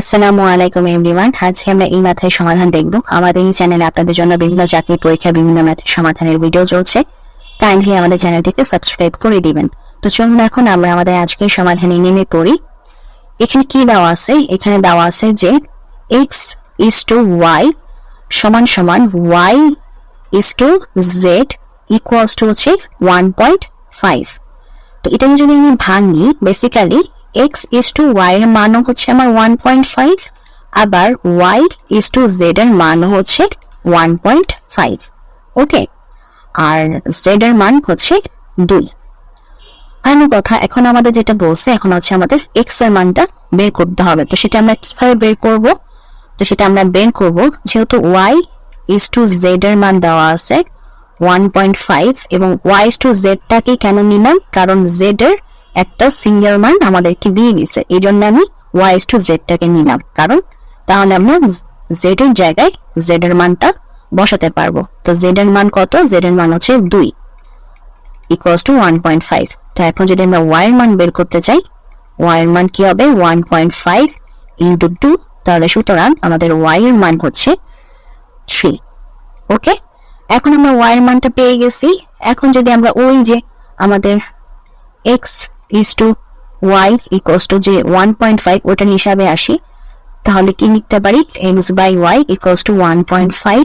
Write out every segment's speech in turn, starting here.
আসসালামু আলাইকুম এভরিওয়ান আজকে আমরা এই ম্যাথের সমাধান দেখব। আমাদের এই চ্যানেলে আপনাদের জন্য বিভিন্ন চাকরি পরীক্ষা, বিভিন্ন ম্যাথের সমাধানের ভিডিও চলছে। কাইন্ডলি আমাদের চ্যানেলটিকে সাবস্ক্রাইব করে দিবেন। তো চলুন এখন আমরা আমাদের আজকের সমাধানে নেমে পড়ি। এখানে কি দেওয়া আছে? এখানে দেওয়া আছে যে এক্স ইস টু ওয়াই সমান সমান y is to z equals to হচ্ছে ওয়ান পয়েন্ট ফাইভ তো এটা যদি আমি ভাঙি basically x is to y এর মানও হচ্ছে আমার ওয়ান পয়েন্ট ফাইভ আবার ওয়াই ইস টু জেড এর মানও হচ্ছে ওয়ান পয়েন্ট ফাইভ ওকে আর জেড এর মান হচ্ছে দুই। ভালো কথা, এখন আমাদের যেটা বলছে, এখন হচ্ছে আমাদের এক্সের মানটা বের করতে হবে। তো সেটা আমরা কীভাবে বের করব? তো সেটা আমরা বের করব, যেহেতু ওয়াই ইস টু জেড এর মান দেওয়া আছে ওয়ান পয়েন্ট ফাইভ এবং ওয়াই টু জেডটাকে কেন নিলাম? কারণ জেড এর একটা সিঙ্গেল মান আমাদেরকে দিয়ে দিছে এই জন্য আমি ওয়াই টু জেডটাকে নিলাম। কারণ তাহলে আমরা জেড এর জায়গায় জেড এর মানটা বসাতে পারব। তো জেড এর মান কত? জেড এর মান হচ্ছে দুই equals to one point five তো এখন যদি আমরা ওয়াই এর মান বের করতে চাই ওয়াই এর মান কি হবে? One point five into two তাহলে সুতরাং আমাদের ওয়াই এর মান হচ্ছে থ্রি ওকে? এখন আমরা ওয়াই এর মানটা পেয়ে গেছি। এখন যদি আমরা ওই যে আমাদের x is to y equals to যে ওয়ান পয়েন্ট ফাইভ ওটার হিসাবে আসি। তাহলে কি লিখতে পারি? X by y equals to one point five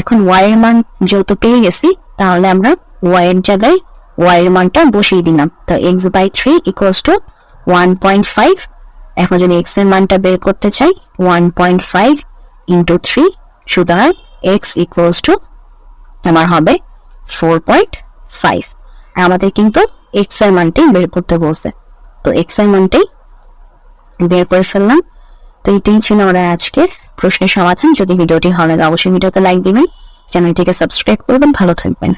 এখন ওয়াই এর মান যেহেতু পেয়ে গেছি, তাহলে আমরা ওয়াই এর জায়গায় ওয়াই এর মানটা বসিয়ে দিলাম। তো x by three equals to one point five এখন যদি এক্সের মানটা বের করতে চাই one point five into three সুতরাং এক্স ইকুয়ালস টু আমার হবে ফোর পয়েন্ট ফাইভ আমাদের কিন্তু এক্সের মানটাই বের করতে বলছে। তো এক্সের মানটাই বের করে ফেললাম। তো এটাই ছিল ওরা আজকের প্রশ্নের সমাধান। যদি ভিডিওটি ভালো লাগে, অবশ্যই ভিডিওতে লাইক দিবেন। চ্যানেলটিকে সাবস্ক্রাইব করবেন। ভালো থাকবেন।